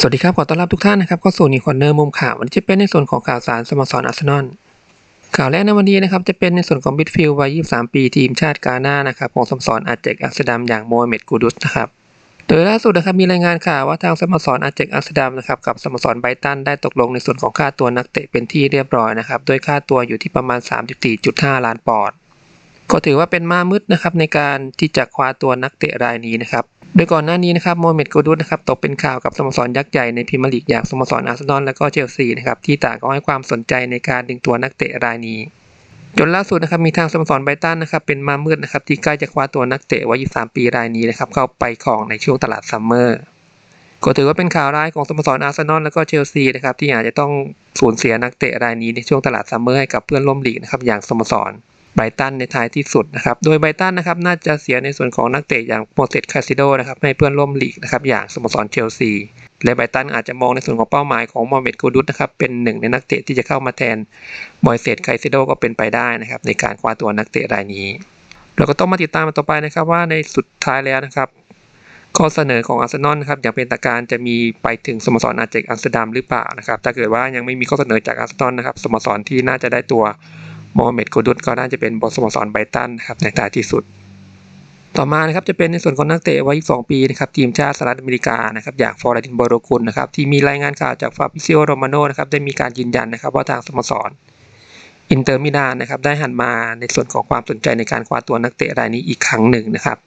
สวัสดีครับ ขอต้อนรับทุกท่านนะครับเข้าสู่นิคอนเนอร์มุมข่าว วันนี้จะเป็นในส่วนของข่าวสารสโมสรอาร์เซนอลข่าวแรกในวันนี้นะครับจะเป็นในส่วนของบิดฟิลวัย 23 ปีทีมชาติกาหน้านะครับของสโมสรอาเจกอัสตัมอย่างโมฮัมเหม็ดกูดุสนะครับโดยล่าสุดนะครับมีรายงานข่าวว่าทางสโมสรอาเจกอัสตัมนะครับกับสโมสรไบตันได้ตกลงในส่วนของค่าตัวนักเตะเป็นที่เรียบร้อยนะครับโดยค่าตัวอยู่ที่ประมาณ 34.5 ล้านปอนด์ก็ถือว่าเป็นม้ามืดนะครับในการที่จะคว้าตัวนักเตะรายนี้นะครับ โดยก่อนหน้านี้นะครับโมฮัมเหม็ดกูดุสนะครับตกเป็นข่าวกับสโมสรยักษ์ใหญ่ในพรีเมียร์ลีกอย่างสโมสรอาร์เซนอลและก็เชลซีนะครับที่ต่างก็ให้ความสนใจในการดึงตัวนักเตะรายนี้ จนล่าสุดนะครับมีทางสโมสรไบรตันนะครับเป็นมามืดนะครับที่ใกล้จะคว้าตัวนักเตะวัย 23 ปีรายนี้นะครับเข้าไปครองในช่วงตลาดซัมเมอร์ก็ถือว่าเป็นข่าวร้ายของสโมสรอาร์เซนอลและก็เชลซีนะครับที่อาจจะต้องสูญเสียนักเตะรายนี้ในช่วงตลาดซัมเมอร์ให้กับเพื่อนร่วมลีกนะครับอย่างสโมสร ไบรตันในท้ายที่สุดนะครับ โดยไบรตันนะครับน่าจะเสียในส่วนของนักเตะอย่างโมเสสคาซิโดนะครับให้เพื่อนร่วมลีกนะครับอย่างสโมสรเชลซีและไบรตันอาจจะมองในส่วนของเป้าหมายของโมฮัมเม็ดกูดุสนะครับเป็นหนึ่งในนักเตะที่จะเข้ามาแทนมอยเซสไคซิโดก็เป็นไปได้นะครับในการคว้าตัวนักเตะรายนี้เราก็ต้องมาติดตามต่อไปนะครับว่าในสุดท้ายแล้วนะครับข้อเสนอของอาร์เซนอลนะครับอย่างเป็นทางการจะมีไปถึงสโมสรอาเจกอัมสเตอร์ดัมหรือเปล่านะครับถ้าเกิดว่ายังไม่มีข้อเสนอจากอาร์เซนอลนะครับสโมสรที่น่าจะได้ตัว โมฮัมเหม็ดกูดุสก็น่าจะเป็นบอสโมสรไบตันนะครับในท้ายที่สุด ต่อมานะครับจะเป็นในส่วนของนักเตะวัย 22 ปีนะครับทีมชาติสหรัฐอเมริกานะครับอย่างฟอร์ดินโบโรกุลนะครับที่มีรายงานข่าวจากฟาบิซิโอโรมาโนนะครับได้มีการยืนยันนะครับว่าทางสโมสรอินเตอร์มิลานนะครับได้หันมาในส่วนของความสนใจในการคว้าตัวนักเตะรายนี้อีกครั้งหนึ่งนะครับ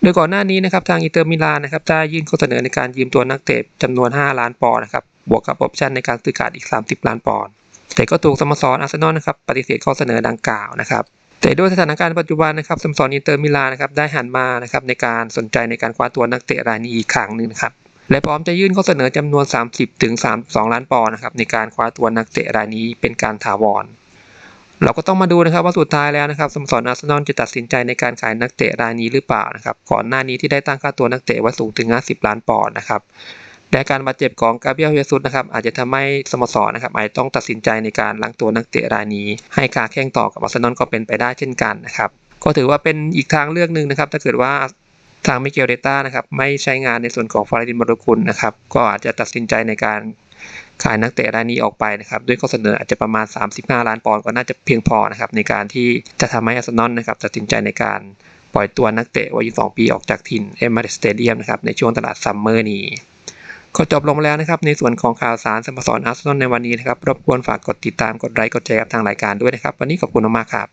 โดยก่อนหน้านี้นะครับทางอินเตอร์มิลานนะครับได้ยื่นข้อเสนอในการยืมตัวนักเตะจำนวน 5 ล้านปอนด์นะครับบวกกับออปชั่นในการซื้อขาดอีก 30 ล้านปอนด์ แต่ก็ถูกสโมสรอาร์เซนอลนะครับปฏิเสธข้อเสนอดังกล่าวนะครับแต่ด้วยสถานการณ์ปัจจุบันนะครับสโมสรอินเตอร์มิลานนะครับได้หันมานะครับในการสนใจในการคว้าตัวนักเตะรายนี้อีกครั้งหนึ่งนะครับและพร้อมจะยื่นข้อเสนอจำนวน 30ถึง32 ล้านปอนด์นะครับในการคว้าตัวนักเตะรายนี้เป็นการถาวร เราก็ต้องมาดูนะครับว่าสุดท้ายแล้วนะครับสโมสรอาร์เซนอลจะตัดสินใจในการขายนักเตะรายนี้หรือเปล่านะครับก่อนหน้านี้ที่ได้ตั้งค่าตัวนักเตะไว้สูงถึง 50 ล้านปอนด์นะครับ และการบาดเจ็บของกาเบียลเฮซุสนะครับอาจจะทำให้สโมสรนะครับอาจต้องตัดสินใจในการล้างตัวนักเตะรายนี้ ให้กาแข่งต่อกับอาร์เซนอลก็เป็นไปได้เช่นกันนะครับก็ถือว่าเป็นอีกทางเลือกหนึ่งนะครับ ถ้าเกิดว่าทางมิเกลเดต้านะครับไม่ใช้งานในส่วนของฟาราดินบรกุลนะครับก็อาจจะตัดสินใจในการขายนักเตะรายนี้ออกไปนะครับด้วยข้อเสนออาจจะประมาณ 35 ล้านปอนด์ก็น่าจะเพียงพอนะครับในการที่จะทำให้อาร์เซนอลนะครับตัดสินใจในการปล่อยตัวนักเตะวัย22ปีออกจากถิ่นเอมิเรตสเตเดียมนะครับในช่วงตลาดซัมเมอร์นี้ ก็จบลงแล้วนะครับ ในส่วนของข่าวสารสโมสรอาร์เซนอลในวันนี้นะครับ รบกวนฝากกดติดตามกดไลค์กดแชร์กับทางรายการด้วยนะครับ วันนี้ขอบคุณมากครับ